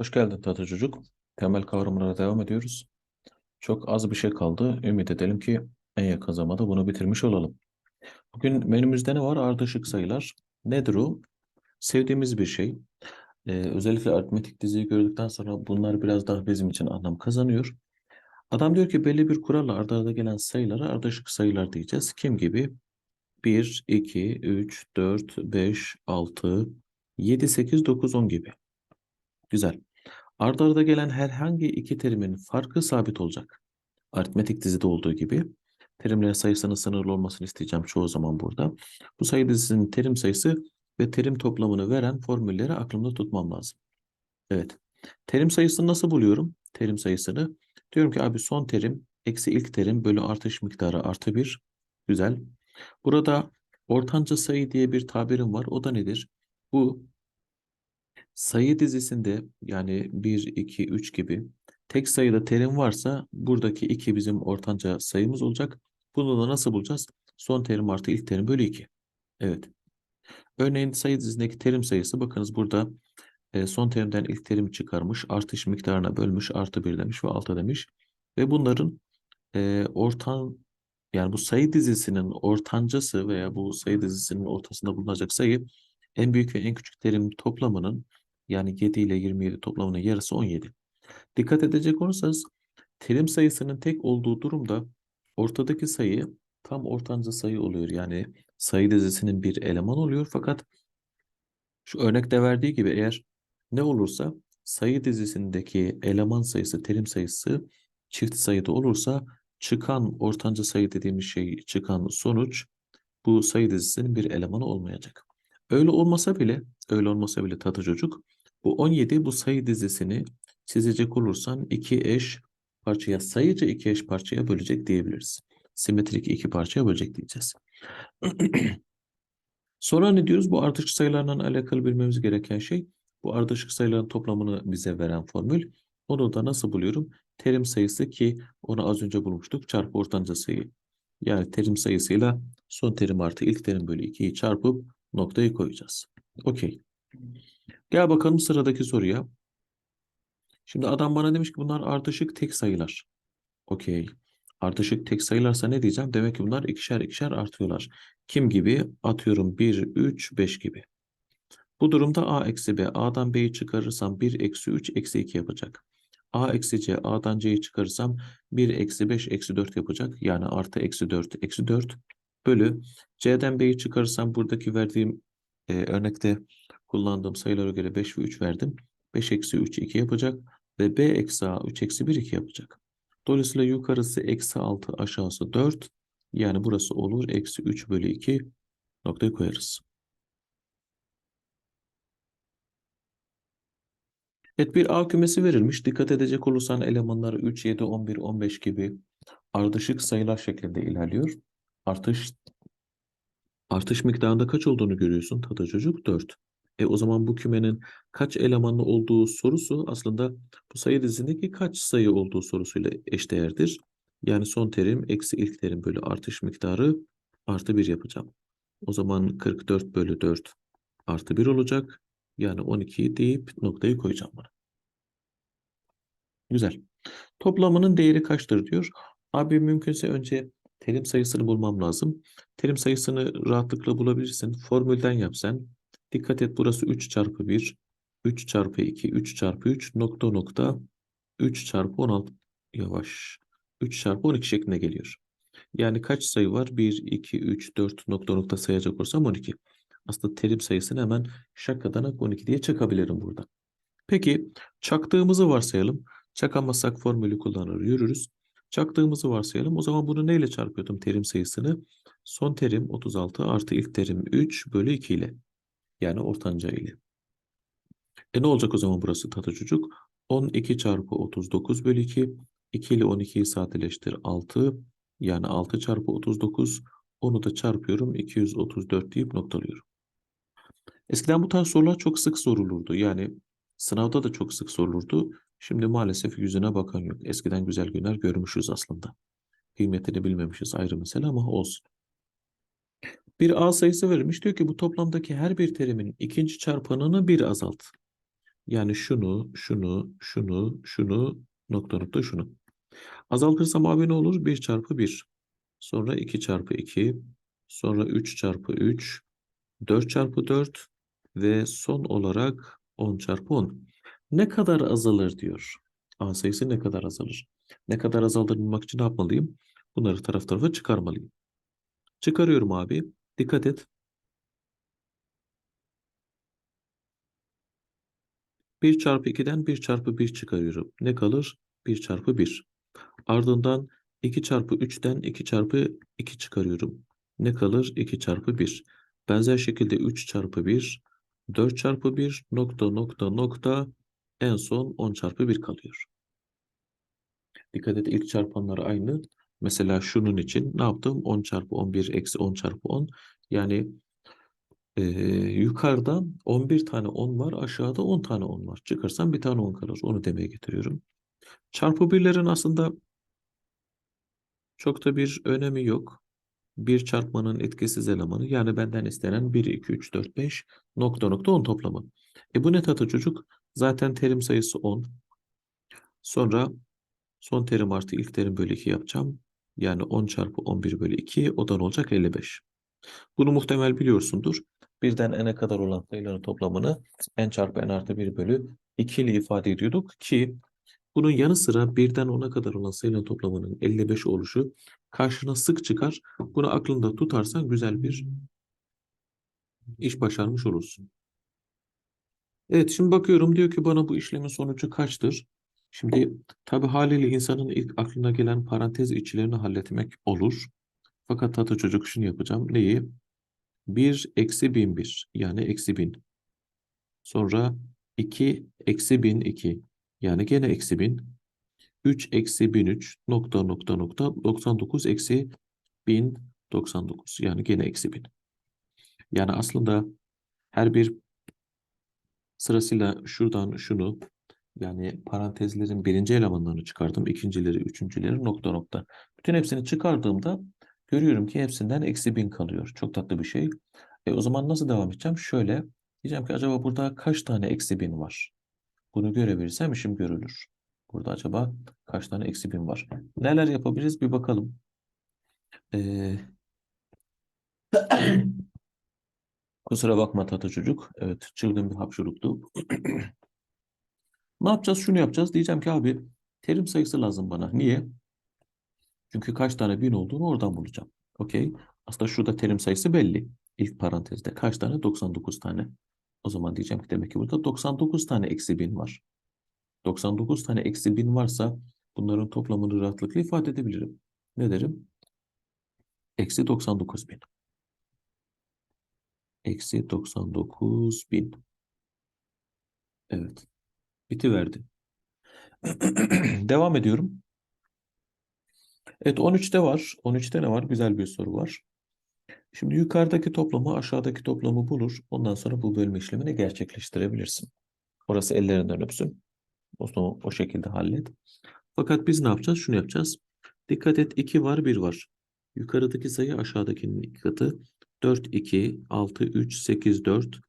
Hoş geldin Tata Çocuk. Temel kavramlara devam ediyoruz. Çok az bir şey kaldı. Ümit edelim ki en yakın zamanda bunu bitirmiş olalım. Bugün menümüzde ne var? Ardışık sayılar. Nedir o? Sevdiğimiz bir şey. Ee, özellikle aritmetik diziyi gördükten sonra bunlar biraz daha bizim için anlam kazanıyor. Adam diyor ki belli bir kuralla arda arda gelen sayılara ardışık sayılar diyeceğiz. Kim gibi? 1, 2, 3, 4, 5, 6, 7, 8, 9, 10 gibi. Güzel. Arda arda gelen herhangi iki terimin farkı sabit olacak. Aritmetik dizide olduğu gibi terimlerin sayısının sınırlı olmasını isteyeceğim çoğu zaman burada. Bu sayı dizisinin terim sayısı ve terim toplamını veren formülleri aklımda tutmam lazım. Evet. Terim sayısını nasıl buluyorum? Terim sayısını. Diyorum ki abi son terim eksi ilk terim bölü artış miktarı artı bir. Güzel. Burada ortanca sayı diye bir tabirim var. O da nedir? Bu sayı dizisinde yani 1, 2, 3 gibi tek sayıda terim varsa buradaki 2 bizim ortanca sayımız olacak. Bunu da nasıl bulacağız? Son terim artı ilk terim bölü 2. Evet. Örneğin sayı dizisindeki terim sayısı bakınız burada e, son terimden ilk terim çıkarmış. Artış miktarına bölmüş. Artı 1 demiş ve 6 demiş. Ve bunların e, ortan yani bu sayı dizisinin ortancası veya bu sayı dizisinin ortasında bulunacak sayı en büyük ve en küçük terim toplamının yani 7 ile 27 toplamının yarısı 17. Dikkat edecek olursanız terim sayısının tek olduğu durumda ortadaki sayı tam ortanca sayı oluyor. Yani sayı dizisinin bir eleman oluyor fakat şu örnekte verdiği gibi eğer ne olursa sayı dizisindeki eleman sayısı terim sayısı çift sayıda olursa çıkan ortanca sayı dediğimiz şey çıkan sonuç bu sayı dizisinin bir elemanı olmayacak. Öyle olmasa bile öyle olmasa bile tatı çocuk bu 17 bu sayı dizisini çizecek olursan iki eş parçaya sayıca iki eş parçaya bölecek diyebiliriz. Simetrik iki parçaya bölecek diyeceğiz. Sonra ne diyoruz? Bu ardışık sayılarla alakalı bilmemiz gereken şey bu ardışık sayıların toplamını bize veren formül. Onu da nasıl buluyorum? Terim sayısı ki onu az önce bulmuştuk çarpı ortanca sayı. Yani terim sayısıyla son terim artı ilk terim bölü 2'yi çarpıp noktayı koyacağız. Okey. Gel bakalım sıradaki soruya. Şimdi adam bana demiş ki bunlar ardışık tek sayılar. Okey. Ardışık tek sayılarsa ne diyeceğim? Demek ki bunlar ikişer ikişer artıyorlar. Kim gibi? Atıyorum 1, 3, 5 gibi. Bu durumda a eksi b. a'dan b'yi çıkarırsam 1 eksi 3 eksi 2 yapacak. a eksi c. a'dan c'yi çıkarırsam 1 eksi 5 eksi 4 yapacak. Yani artı eksi 4 eksi 4 bölü c'den b'yi çıkarırsam buradaki verdiğim e, örnekte kullandığım sayılara göre 5 ve 3 verdim. 5 eksi 3 2 yapacak ve b eksi a 3 eksi 1 2 yapacak. Dolayısıyla yukarısı eksi 6 aşağısı 4 yani burası olur eksi 3 bölü 2 noktayı koyarız. Evet bir A kümesi verilmiş. Dikkat edecek olursan elemanları 3, 7, 11, 15 gibi ardışık sayılar şeklinde ilerliyor. Artış artış miktarında kaç olduğunu görüyorsun Tata çocuk 4. E o zaman bu kümenin kaç elemanlı olduğu sorusu aslında bu sayı dizindeki kaç sayı olduğu sorusuyla eşdeğerdir. Yani son terim eksi ilk terim bölü artış miktarı artı 1 yapacağım. O zaman 44 bölü 4 artı 1 olacak. Yani 12 deyip noktayı koyacağım buna. Güzel. Toplamının değeri kaçtır diyor. Abi mümkünse önce terim sayısını bulmam lazım. Terim sayısını rahatlıkla bulabilirsin. Formülden yapsan. Dikkat et burası 3 çarpı 1. 3 çarpı 2. 3 çarpı 3 nokta nokta 3 çarpı 16 yavaş. 3 çarpı 12 şeklinde geliyor. Yani kaç sayı var? 1, 2, 3, 4 nokta nokta sayacak olursam 12. Aslında terim sayısını hemen şakadanak 12 diye çakabilirim burada. Peki çaktığımızı varsayalım. Çakamazsak formülü kullanır yürürüz. Çaktığımızı varsayalım. O zaman bunu neyle çarpıyordum terim sayısını? Son terim 36 artı ilk terim 3 bölü 2 ile. Yani ortanca ile. E ne olacak o zaman burası tatı çocuk? 12 çarpı 39 bölü 2. 2 ile 12'yi sadeleştir 6. Yani 6 çarpı 39. Onu da çarpıyorum 234 deyip noktalıyorum. Eskiden bu tarz sorular çok sık sorulurdu. Yani sınavda da çok sık sorulurdu. Şimdi maalesef yüzüne bakan yok. Eskiden güzel günler görmüşüz aslında. Kıymetini bilmemişiz ayrı mesele ama olsun. Bir A sayısı verilmiş. Diyor ki bu toplamdaki her bir terimin ikinci çarpanını bir azalt. Yani şunu, şunu, şunu, şunu, nokta nokta şunu. Azaltırsam abi ne olur? 1 çarpı 1. Sonra 2 çarpı 2. Sonra 3 çarpı 3. 4 çarpı 4. Ve son olarak 10 çarpı 10. Ne kadar azalır diyor. A sayısı ne kadar azalır? Ne kadar azaldığını bulmak için ne yapmalıyım? Bunları taraf tarafa çıkarmalıyım. Çıkarıyorum abi. Dikkat et. 1 çarpı 2'den 1 çarpı 1 çıkarıyorum. Ne kalır? 1 çarpı 1. Ardından 2 çarpı 3'ten 2 çarpı 2 çıkarıyorum. Ne kalır? 2 çarpı 1. Benzer şekilde 3 çarpı 1, 4 çarpı 1, nokta nokta nokta en son 10 çarpı 1 kalıyor. Dikkat et ilk çarpanlar aynı. Mesela şunun için ne yaptım? 10 çarpı 11 eksi 10 çarpı 10. Yani ee, yukarıda 11 tane 10 var. Aşağıda 10 tane 10 var. Çıkarsam bir tane 10 kalır. Onu demeye getiriyorum. Çarpı birlerin aslında çok da bir önemi yok. Bir çarpmanın etkisiz elemanı yani benden istenen 1, 2, 3, 4, 5 nokta nokta 10 toplamı. E bu ne tatlı çocuk? Zaten terim sayısı 10. Sonra son terim artı ilk terim bölü 2 yapacağım. Yani 10 çarpı 11 bölü 2 o da ne olacak? 55. Bunu muhtemel biliyorsundur. Birden n'e kadar olan sayıların toplamını n çarpı n artı 1 bölü 2 ile ifade ediyorduk ki bunun yanı sıra birden 10'a kadar olan sayıların toplamının 55 oluşu karşına sık çıkar. Bunu aklında tutarsan güzel bir iş başarmış olursun. Evet şimdi bakıyorum diyor ki bana bu işlemin sonucu kaçtır? Şimdi tabi haliyle insanın ilk aklına gelen parantez içlerini halletmek olur. Fakat tatlı çocuk şunu yapacağım. Neyi? 1 eksi 1001 yani eksi 1000. Sonra 2 eksi 1002 yani gene eksi 1000. 3 eksi 1003 nokta nokta nokta 99 eksi 1099 yani gene eksi 1000. Yani aslında her bir sırasıyla şuradan şunu yani parantezlerin birinci elemanlarını çıkardım. ikincileri, üçüncüleri nokta nokta. Bütün hepsini çıkardığımda görüyorum ki hepsinden eksi 1000 kalıyor. Çok tatlı bir şey. E, o zaman nasıl devam edeceğim? Şöyle diyeceğim ki acaba burada kaç tane eksi 1000 var? Bunu görebilirsem işim görülür. Burada acaba kaç tane eksi 1000 var? Neler yapabiliriz bir bakalım. Ee, kusura bakma tata çocuk. Evet çılgın bir hapşuruktu. Ne yapacağız? Şunu yapacağız. Diyeceğim ki abi terim sayısı lazım bana. Niye? Çünkü kaç tane bin olduğunu oradan bulacağım. Okey. Aslında şurada terim sayısı belli. İlk parantezde. Kaç tane? 99 tane. O zaman diyeceğim ki demek ki burada 99 tane eksi 1000 var. 99 tane eksi 1000 varsa bunların toplamını rahatlıkla ifade edebilirim. Ne derim? Eksi 99 bin. Eksi 99 bin. Evet. Bitiverdi. Devam ediyorum. Evet 13'te var. 13'te ne var? Güzel bir soru var. Şimdi yukarıdaki toplamı aşağıdaki toplamı bulur. Ondan sonra bu bölme işlemini gerçekleştirebilirsin. Orası ellerinden öpsün. O, o şekilde hallet. Fakat biz ne yapacağız? Şunu yapacağız. Dikkat et 2 var 1 var. Yukarıdaki sayı aşağıdakinin iki katı. 4, 2, 6, 3, 8, 4,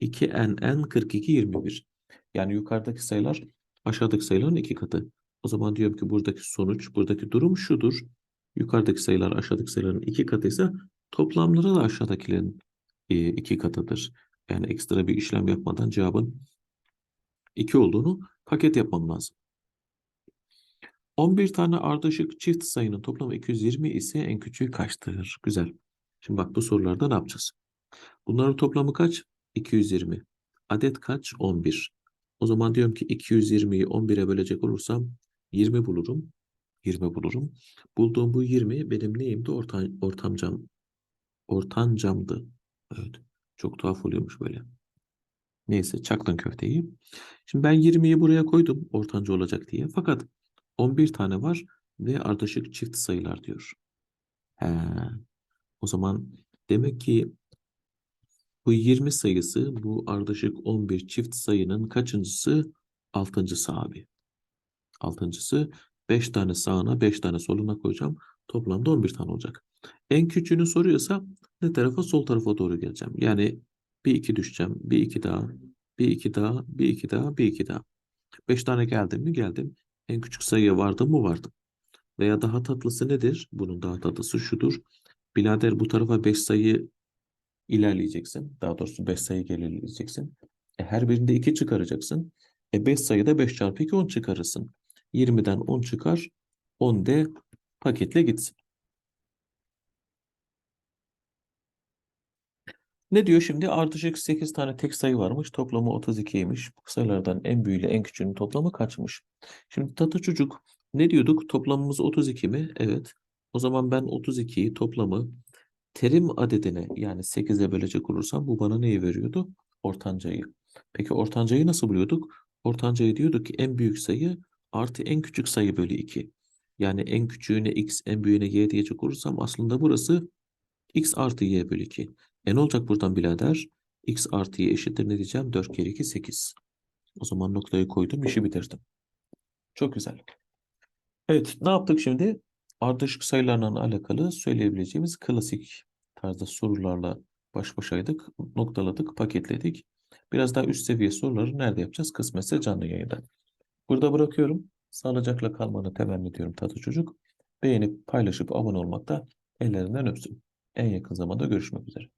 2, n, n, 42, 21. Yani yukarıdaki sayılar aşağıdaki sayıların iki katı. O zaman diyorum ki buradaki sonuç, buradaki durum şudur. Yukarıdaki sayılar aşağıdaki sayıların iki katıysa toplamları da aşağıdakilerin e, iki katıdır. Yani ekstra bir işlem yapmadan cevabın 2 olduğunu paket yapmam lazım. 11 tane ardışık çift sayının toplamı 220 ise en küçüğü kaçtır? Güzel. Şimdi bak bu sorularda ne yapacağız? Bunların toplamı kaç? 220. Adet kaç? 11. O zaman diyorum ki 220'yi 11'e bölecek olursam 20 bulurum. 20 bulurum. Bulduğum bu 20 benim neyimdi? Orta, ortamcam. Ortancamdı. Evet. Çok tuhaf oluyormuş böyle. Neyse çaktın köfteyi. Şimdi ben 20'yi buraya koydum ortanca olacak diye. Fakat 11 tane var ve ardışık çift sayılar diyor. He. O zaman demek ki bu 20 sayısı bu ardışık 11 çift sayının kaçıncısı? Altıncısı abi. Altıncısı 5 tane sağına 5 tane soluna koyacağım. Toplamda 11 tane olacak. En küçüğünü soruyorsa ne tarafa? Sol tarafa doğru geleceğim. Yani bir iki düşeceğim. Bir iki daha. Bir iki daha, bir iki daha, bir iki daha. Beş tane geldim mi? Geldim. En küçük sayıya vardım mı? Vardım. Veya daha tatlısı nedir? Bunun daha tatlısı şudur. Birader bu tarafa 5 sayı ilerleyeceksin. Daha doğrusu 5 sayı ilerleyeceksin. E, her birinde 2 çıkaracaksın. E 5 sayıda 5 çarpı 2 10 çıkarırsın. 20'den 10 çıkar. 10 de paketle gitsin. Ne diyor şimdi? Ardışık 8 tane tek sayı varmış. Toplamı 32'ymiş. Bu sayılardan en büyüğüyle en küçüğünün toplamı kaçmış? Şimdi tatlı çocuk ne diyorduk? Toplamımız 32 mi? Evet. O zaman ben 32'yi toplamı terim adedine yani 8'e bölecek olursam bu bana neyi veriyordu? Ortancayı. Peki ortancayı nasıl buluyorduk? Ortancayı diyorduk ki en büyük sayı artı en küçük sayı bölü 2. Yani en küçüğüne x, en büyüğüne y diyecek olursam aslında burası x artı y bölü 2. E ne olacak buradan birader? x artı y eşittir ne diyeceğim? 4 kere 2 8. O zaman noktayı koydum, işi bitirdim. Çok güzel. Evet, ne yaptık şimdi? Ardışık sayılarla alakalı söyleyebileceğimiz klasik tarzda sorularla baş başaydık, noktaladık, paketledik. Biraz daha üst seviye soruları nerede yapacağız? Kısmetse canlı yayında. Burada bırakıyorum. Sağlıcakla kalmanı temenni ediyorum tatlı çocuk. Beğenip paylaşıp abone olmakta ellerinden öpsün. En yakın zamanda görüşmek üzere.